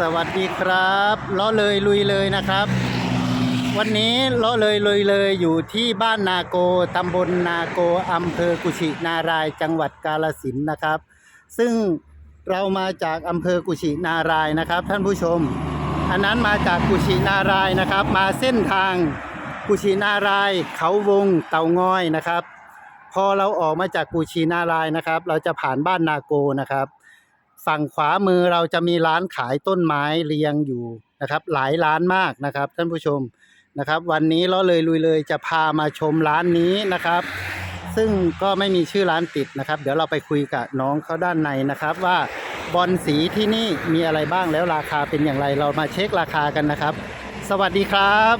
สวัสดีครับล้อเลยลุยเลยนะครับ วันนี้ล้อเลยลุยเลยอยู่ที่บ้านนาโกตำบลนาโกอำเภอกุชินารายจังหวัดกาลสินธุ์นะครับ ซึ่งเรามาจากอำเภอกุชินารายนะครับ ท่านผู้ชม อันนั้นมาจากกุชินารายนะครับ มาเส้นทางกุชินาราย เขาวงเตางอยนะครับ พอเราออกมาจากกุชินารายนะครับ เราจะผ่านบ้านนาโกนะครับ ฝั่งขวามือเราจะมีร้านขายต้นไม้เรียงอยู่นะครับ หลายร้านมากนะครับ ท่านผู้ชมนะครับ วันนี้เราเลยลุยเลยจะพามาชมร้านนี้นะครับ ซึ่งก็ไม่มีชื่อร้านติดนะครับ เดี๋ยวเราไปคุยกับน้องเขาด้านในนะครับว่าบอลสีที่นี่มีอะไรบ้างแล้วราคาเป็นอย่างไรเรามาเช็คราคากันนะครับ สวัสดีครับ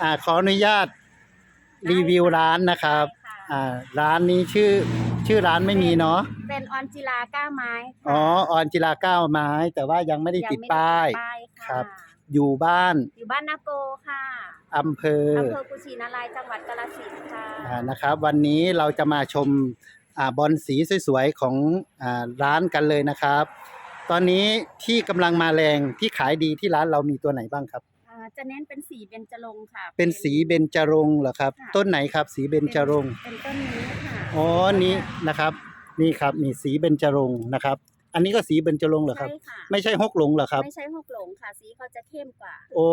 อ่าขออนุญาตรีวิวร้านนะครับอ่าร้านนี้ชื่อชื่อร้านไม่มีเนาะ เป็นออนจิลาก้าไม้ค่ะอ๋อออนจิลาเก้าไม้ แต่ว่ายังไม่ได้ยังติดไม่ป้ายติดป้ายะครับอยู่บ้านอยู่บ้านนาโกค่ะอำเภออำเภอกุชินารายจังหวัดกาฬสินธุ์ค่ะอ่านะครับ วันนี้เราจะมาชมอ่าบอลสีสวยๆของอ่าร้านกันเลยนะครับ ตอนนี้ที่กำลังมาแรงที่ขายดีที่ร้านเรามีตัวไหนบ้างครับ อ่าจะเน้นเป็นสีเบญจรงค์ค่ะ เป็นสีเบญจรงค์เหรอครับ ค่ะ ต้นไหนครับสีเบญจรงค์เป็นต้นนี้ค่ะอ๋อนี้นะครับ นี่ครับนี่สีเบญจรงค์นะครับ อันนี้ก็สีเบญจรงค์เหรอครับ ใช่ค่ะไม่ใช่ฮกหลงเหรอครับ ไม่ใช่หกหลงค่ะ สีเขาจะเข้มกว่าโอ้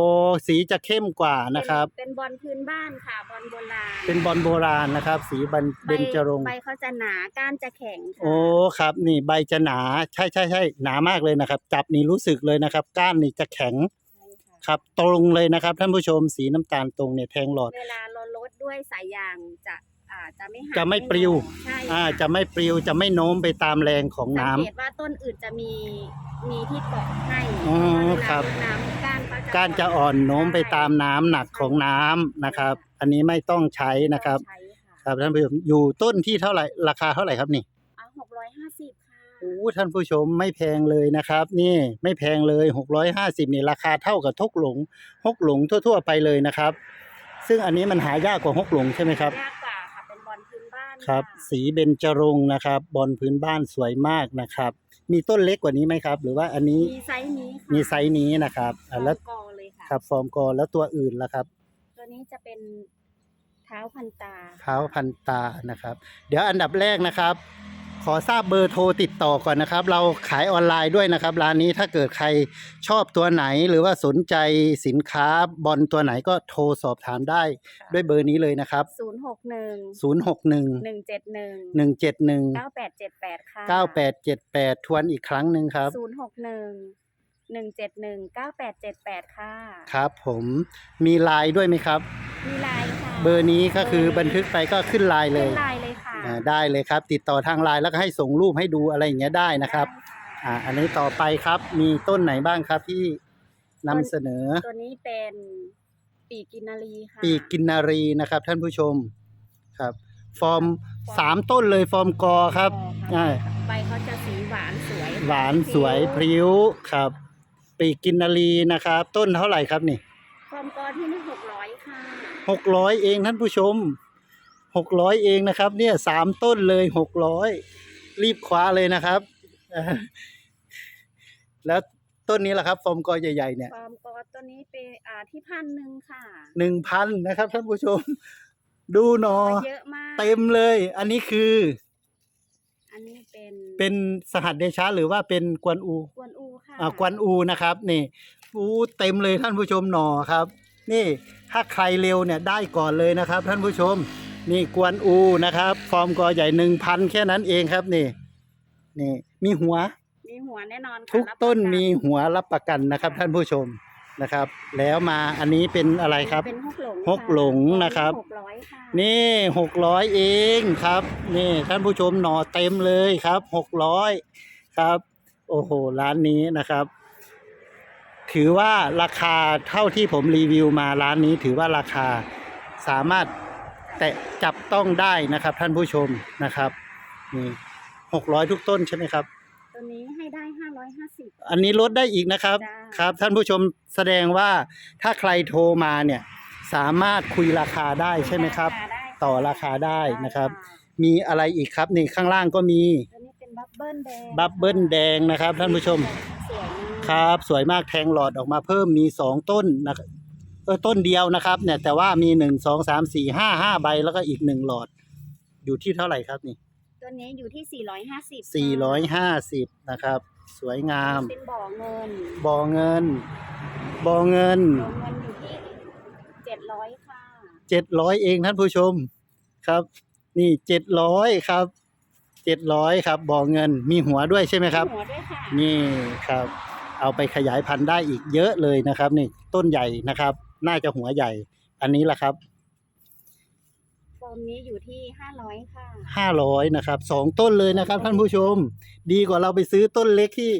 สีจะเข้มกว่านะครับ เป็นเป็นบอลพื้นบ้านค่ะบอลโบราณเป็นบอลโบราณนะครับ สีบันเบญจรงค์ใบเขาจะหนาก้านจะแข็งค่ะโอ้ครับ นี่ใบจะหนาใช่ใช่ใช่หนามากเลยนะครับ จับนี่รู้สึกเลยนะครับ ก้านนี่จะแข็งใช่ค่ะครับ ตรงเลยนะครับ ท่านผู้ชมสีน้ำตาลตรงเนี่ยแทงหลอด เวลาเราลดด้วยสายยางจะ อ่าจะไม่หักจะไม่ปลิว ใช่อ่าค่ะจะไม่ปลิวจะไม่โน้มไปตามแรงของน้ำ สังเกตว่าต้นอื่นจะมีมีที่เกาะให้อ๋อเพาะว่าเวลาครับรดน้ำก้านเขาจะก้านจะอ่อนโน้มไปตามน้ำหนักของน้ำนะครับ อันนี้ไม่ต้องใช้นะครับ ใช้ค่ะครับท่านผู้ชมอยู่ต้นที่เท่าไหร่ราคาเท่าไหร่ครับนี่อะหกร้อยห้าสิบค่ะโอ้ท่านผู้ชมไม่แพงเลยนะครับ นี่ไม่แพงเลย 650นี่ราคาเท่ากับทกหลงฮกหลงทั่ว ๆ ไปเลยนะครับ ซึ่งอันนี้มันหายากกว่าฮกหลงใช่ไหมครับ ยาก ครับะสีเบญจรงค์นะครับ บอลพื้นบ้านสวยมากนะครับ มีต้นเล็กกว่านี้ไหมครับ หรือว่าอันนี้มีไซส์นี้ค่ะมีไซส์นี้นะครับอ่าแล้วกอเลยค่ะ ครับฟอร์มกอแล้วตัวอื่นล่ะครับ ตัวนี้จะเป็นเท้าพันตา เท้าพันตานะครับ เดี๋ยวอันดับแรกนะครับ ขอทราบเบอร์โทรติดต่อก่อนนะครับ เราขายออนไลน์ด้วยนะครับ ร้านนี้ถ้าเกิดใครชอบตัวไหนหรือว่าสนใจสินค้าบอลตัวไหนก็โทรสอบถามได้ด้วยเบอร์นี้เลยนะครับศูนย์หกหนึ่ง061หนึ่งเจ็ดหนึ่ง171เก้าแปดเจ็ดแปดค่ะ 9878 ทวนอีกครั้งหนึ่งครับศูนย์หกหนึ่งหนึ่งเจ็ดหนึ่งเก้าแปดเจ็ดแปดค่ะ ครับผมมีไลน์ด้วยไหมครับ มีไลน์ค่ะ เบอร์นี้ก็คือบันทึกไปก็ขึ้นไลน์เลขึ้ยนไลน์เลยค่ะ อ่าได้เลยครับ ติดต่อทางไลน์แล้วก็ให้ส่งรูปให้ดูอะไรอย่างเงี้ยได้นะครับได้อ่าอันนี้ต่อไปครับมีต้นไหนบ้างครับที่นำเสนอตัวนี้เป็นปีกกินนารีค่ะปีกกินนารีนะครับ ท่านผู้ชมครับ ฟอร์มสามต้นเลยฟอร์มกอครับอ๋ออ่าใบเขาจะสีหวานสวยหวานสวยพริ้วครับ ปีกกินนารีนะครับ ต้นเท่าไหร่ครับนี่ฟอร์มกอที่นี่หกร้อยค่ะหกร้อยเองท่านผู้ชม หกร้อยเองนะครับ เนี่ยสามต้นเลยหกร้อยรีบคว้าเลยนะครับอ่าแล้วต้นนี้ล่ะครับฟอร์มกอใหญ่ ๆ เนี่ยฟอร์มกอตัวนี้เป็นอ่าที่พันหนึ่งค่ะหนึ่งพันนะครับท่านผู้ชม ดูหนอเยอะมากเต็มเลย อันนี้คือ อันนี้เป็นเป็นสหัสเดชะหรือว่าเป็นกวนอูกวนอูค่ะอ่ากวนอูนะครับ นี่อูเต็มเลยท่านผู้ชมหนอครับ นี่ถ้าใครเร็วเนี่ยได้ก่อนเลยนะครับ ท่านผู้ชม นี่กวนอูนะครับ ฟอร์มกอใหญ่หนึ่งพันแค่นั้นเองครับนี่ นี่มีหัว มีหัวแน่นอนค่ะทุกรับต้นประกัมีหัวรับประกันนะครับ ท่านผู้ชมนะครับ แล้วมาอันนี้เป็นอะไรครับ เป็นฮกหลงฮกหลงนะครับ หกร้อยค่ะนี่หกร้อยเองครับ นี่ท่านผู้ชมหน่อเต็มเลยครับหกร้อยครับ โอ้โหร้านนี้นะครับ ถือว่าราคาเท่าที่ผมรีวิวมาร้านนี้ถือว่าราคาสามารถ แตะจับต้องได้นะครับ ท่านผู้ชมนะครับนี่หกร้อยทุกต้นใช่ไหมครับ ตัวนี้ให้ได้ห้าร้อยห้าสิบ อันนี้ลดได้อีกนะครับจ้า ครับ ท่านผู้ชมแสดงว่าถ้าใครโทรมาเนี่ยสามารถคุยราคาได้ใช่ไหมครับต่อราคาได้นะครับ มีอะไรอีกครับนี่ข้างล่างก็มีตัวนี้เป็นบับเบิ้ลแดงบับเบิ้ลแดงนะครับ ท่านผู้ชมครับสวยมากแทงหลอดออกมาเพิ่มมีสองต้นนะครับเออ ต้นเดียวนะครับ เนี่ย แต่ว่ามีหนึ่งสองสามสี่ห้าห้าใบแล้วก็อีกหนึ่งหลอด อยู่ที่เท่าไหร่ครับนี่ตัวนี้อยู่ที่ 450สี่ร้อยห้าสิบนะครับ สวยงาม เป็นบ่อเงิน บ่อเงิน บ่อเงิน บ่อเงินอยู่ที่700ค่ะเจ็ดร้อยเองท่านผู้ชมครับ นี่เจ็ดร้อยครับเจ็ดร้อยครับ บ่อเงินมีหัวด้วยใช่ไหมครับ หัวด้วยค่ะ นี่ครับ เอาไปขยายพันธุ์ได้อีกเยอะเลยนะครับ นี่ต้นใหญ่นะครับ น่าจะหัวใหญ่ อันนี้ล่ะครับโฟมนี้อยู่ที่500ค่ะห้าร้อยนะครับสองต้นเลยนะครับ ท่านผู้ชม ดีกว่าเราไปซื้อต้นเล็กที่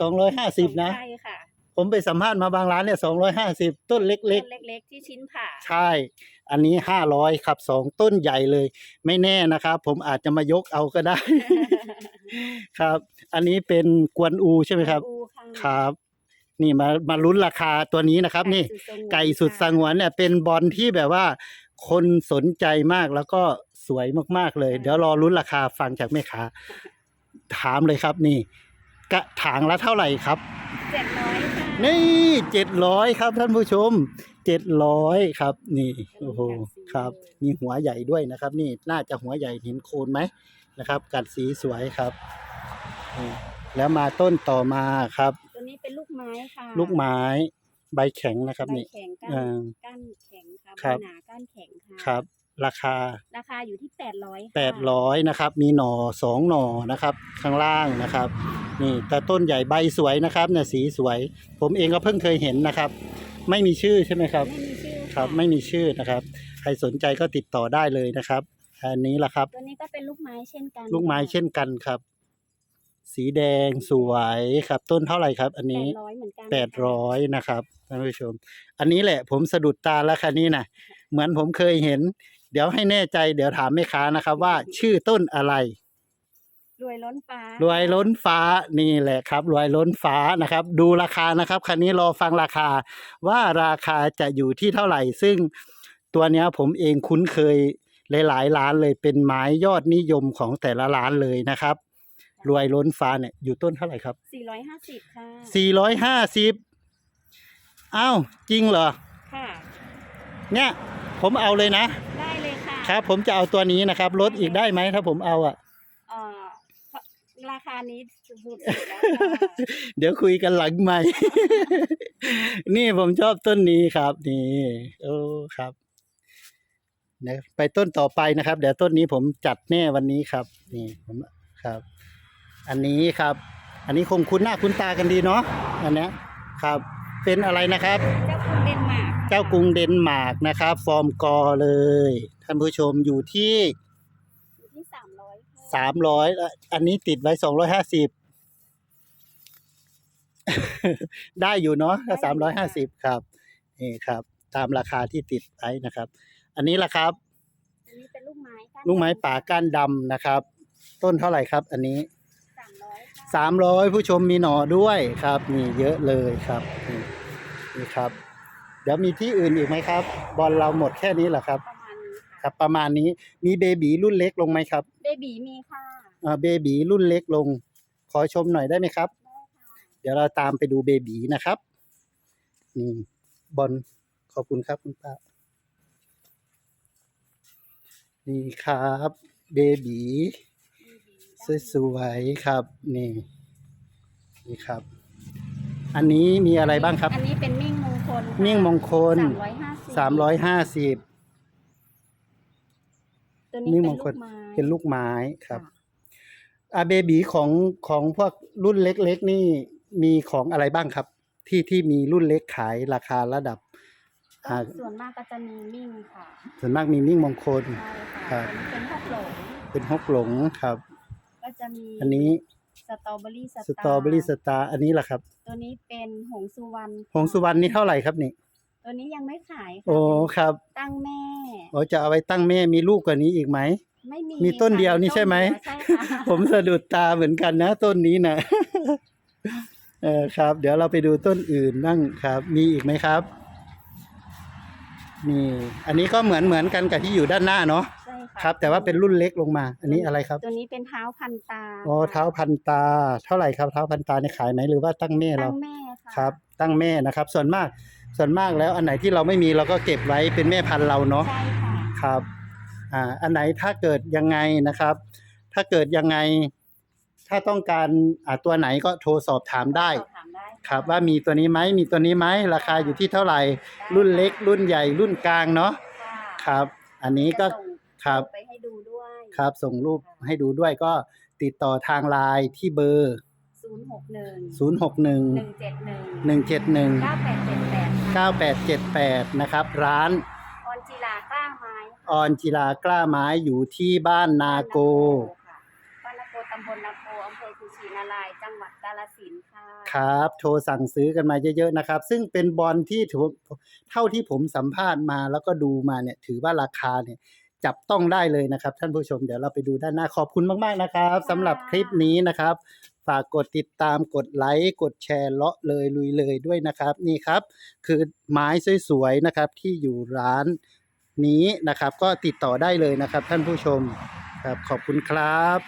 สองร้อยห้าสิบนะ ใช่ค่ะผมไปสัมภาษณ์มาบางร้านเนี่ยสองร้อยห้าสิบต้นเล็ก ต้นเล็กๆที่ชิ้นผ่าๆ ใช่ อันนี้ห้าร้อยครับสองต้นใหญ่เลย ไม่แน่นะครับ ผมอาจจะมายกเอาก็ได้ ครับ อันนี้เป็นกวนอูใช่ไหมครับ อูค่ะครับ นี่มามาลุ้นราคาตัวนี้นะครับ นี่ไก่สุดสงวนเนี่ย เป็นบอลที่แบบว่า คนสนใจมากแล้วก็สวยมากๆเลย เดี๋ยวรอลุ้นราคาฟังจากแม่ค้าถามเลยครับนี่ กระถางละเท่าไหร่ครับ700ค่ะนี่เจ็ดร้อยครับท่านผู้ชมเจ็ดร้อยครับ นี่โอ้โหครับ มีหัวใหญ่ด้วยนะครับ นี่น่าจะหัวใหญ่เห็นโคนไหมนะครับ กัดสีสวยครับนี่แล้วมาต้นต่อมาครับตัว นี้เป็นลูกไม้ค่ะลูกไม้ใบแข็งนะครับ ใบนี่ แข็งก้าเอ่นอก้านแข็งค่ะครับใบหนาก้านแข็งค่ะ ครับ ราคา ราคาอยู่ที่800ค่ะแปดร้อยนะครับ มีหน่อสองหน่อนะครับ ข้างล่างนะครับ นี่แต่ต้นใหญ่ใบสวยนะครับเนี่ยสีสวย ผมเองก็เพิ่งเคยเห็นนะครับ ไม่มีชื่อใช่ไหมครับ ไม่มีชื่อครับไม่มีชื่อนะครับ ใครสนใจก็ติดต่อได้เลยนะครับ อันนี้ล่ะครับ ตัวนี้ก็เป็นลูกไม้เช่นกันลูกไม้เช่นกันครับ สีแดงสวยครับ ต้นเท่าไหร่ครับ อันนี้800เหมือนกันแปดร้อยนะครับท่านผู้ชม อันนี้แหละผมสะดุดตาแล้วคันนี้นะเหมือนผมเคยเห็น เดี๋ยวให้แน่ใจเดี๋ยวถามแม่ค้านะครับ ว่าชื่อต้นอะไรรวยล้นฟ้ารวยล้นฟ้านี่แหละครับ รวยล้นฟ้านะครับ ดูราคานะครับคันนี้รอฟังราคา ว่าราคาจะอยู่ที่เท่าไหร่ ซึ่งตัวเนี้ยผมเองคุ้นเคยหลายๆร้านเลยเป็นไม้ยอดนิยมของแต่ละร้านเลยนะครับ รวยล้นฟ้าเนี่ยอยู่ต้นเท่าไหร่ครับ450ค่ะสี่ร้อยห้าสิบอ้าวจริงเหรอ ค่ะ เนี่ยผมเอาเลยนะ ได้เลยค่ะครับ ผมจะเอาตัวนี้นะครับลดอีกได้ไหมถ้าผมเอาอะ เอ่อราคานี้สุดๆแล้วค่ะเดี๋ยวคุยกันหลังใหม่ นี่ผมชอบต้นนี้ครับ นี่ โอ้ครับเดี๋ยวไปต้นต่อไปนะครับ เดี๋ยวต้นนี้ผมจัดแน่วันนี้ครับ นี่ผมครับ อันนี้ครับ อันนี้คงคุ้นหน้าคุ้นตากันดีเนาะอันเนี้ยครับ เป็นอะไรนะครับ เจ้าคุณเดนมาร์กเจ้ากรุงเดนมาร์กนะครับ ฟอร์มกอเลย ท่านผู้ชมอยู่ที่อยู่ที่300ค่ะสามร้อยอันนี้ติดไว้สองร้อยห้าสิบได้อยู่เนาะถ้าสามร้อยห้าสิบครับนี่ครับ ตามราคาที่ติดไว้นะครับ อันนี้ละครับอันนี้เป็นลูกไม้ก้านลูกไม้ป่าก้านดำนะครับ ต้นเท่าไหร่ครับ อันนี้300ค่ะ สามร้อยผู้ชมมีหน่อด้วยครับนี่เยอะเลยครับนี่นี่ครับ เดี๋ยวมีที่อื่นอีกไหมครับ บอลเราหมดแค่นี้เหรอครับ ประมาณนี้ค่ะครับ ประมาณนี้มีเบบีรุ่นเล็กลงไหมครับเบบีมีค่ะอ่าเบบีรุ่นเล็กลง ขอชมหน่อยได้ไหมครับ ได้ค่ะ เดี๋ยวเราตามไปดูเบบีนะครับ นี่บอลขอบคุณครับคุณป้านี่ครับ เบบีเบบี สวยๆครับนี่นี่ครับ อันนี้มีอะไรบ้างครับ อันนี้เป็นมิ่งมงคลค่ะมิ่งมงคล350สามร้อยห้าสิบตัวมิ่นี้งเป็นมงคลูลกไม้เป็นลูกไม้ครับะอาเบบีของของพวกรุ่นเล็กๆนี่มีของอะไรบ้างครับ ที่ที่มีรุ่นเล็กขายราคาระดับอ่าส่วนมากก็จะมีมิ่งค่ะส่วนมากมีมิ่งมงคล ใช่ครัค่ะบเป็นพวกหลงเป็นฮกหลงครับก็จะ มีอันนี้สตรอเบอรี่สสตรอเบอรี่สตาร์อันนี้ล่ะครับตัวนี้เป็นหงสุวรรณหงสุวรรณนี่เท่าไหร่ครับนี่ ตัวนี้ยังไม่ขายค่ะโอ้ครับตั้งแม่โอ้จะเอาไว้ตั้งแม่มีลูกกว่านี้อีกไหมไม่มีมีต้นค่ะเดียวนี่ใช่ไหมต้นเดียวใช่ค่ะผมสะดุดตาเหมือนกันนะ ต้นนี้นะเออครับ เดี๋ยวเราไปดูต้นอื่นบ้างครับ มีอีกไหมครับ นี่อันนี้ก็เหมือนเหมือนกันกับที่อยู่ด้านหน้าเนาะใช่ค่ะครับ แต่ว่าเป็นรุ่นเล็กลงมา อันนี้อะไรครับตัวนี้เป็นเท้าพันตาอ๋อเท้าพันตา เท่าไหร่ครับเท้าพันตาเนี่ยขายไหมหรือว่าตั้งแม่เราตั้งแม่ค่ะครับ ตั้งแม่นะครับ ส่วนมากส่วนมากแล้วอันไหนที่เราไม่มีเราก็เก็บไว้เป็นแม่พันธุ์เราเนาะใช่ค่ะครับอ่าอันไหนถ้าเกิดยังไงนะครับ ถ้าเกิดยังไง ถ้าต้องการอ่าตัวไหนก็โทรสอบถามได้ สอบถามได้ะครับว่ามีตัวนี้ไหมมีตัวนี้ไหมราคาอยู่ที่เท่าไหร่ รุ่นเล็ก รุ่นใหญ่รุ่นกลางเนาะค่ะครับ อันนี้ก็จะส่งครับไปให้ดูด้วยครับ ส่งรูปให้ดูด้วยก็ติดต่อทางไลน์ที่เบอร์ศูนย์หกหนึ่ง0 6หนึ่ง1เจ็ดหนึ่ง1 7 1เก้าแปดเจ็ดแปด9 8 7 8 นะครับ ร้านออนจีลากล้าไม้ออนจิลากล้าไม้อยู่ที่บ้านนาโกค่ะบ้านนาโกตำบลนา จังหวัดกาฬสินธุ์ค่ะ ครับ โทรสั่งซื้อกันมาเยอะๆนะครับ ซึ่งเป็นบอลที่ถือเท่าที่ผมสัมภาษณ์มาแล้วก็ดูมาเนี่ย ถือว่าราคาเนี่ยจับต้องได้เลยนะครับ ท่านผู้ชมเดี๋ยวเราไปดูด้านหน้าขอบคุณมาก ๆ นะครับสำหรับคลิปนี้นะครับ ฝากกดติดตามกดไลค์ กดแชร์เลาะเลยลุยเลยด้วยนะครับ นี่ครับ คือไม้สวยๆนะครับที่อยู่ร้านนี้นะครับ ก็ติดต่อได้เลยนะครับ ท่านผู้ชมครับขอบคุณครับ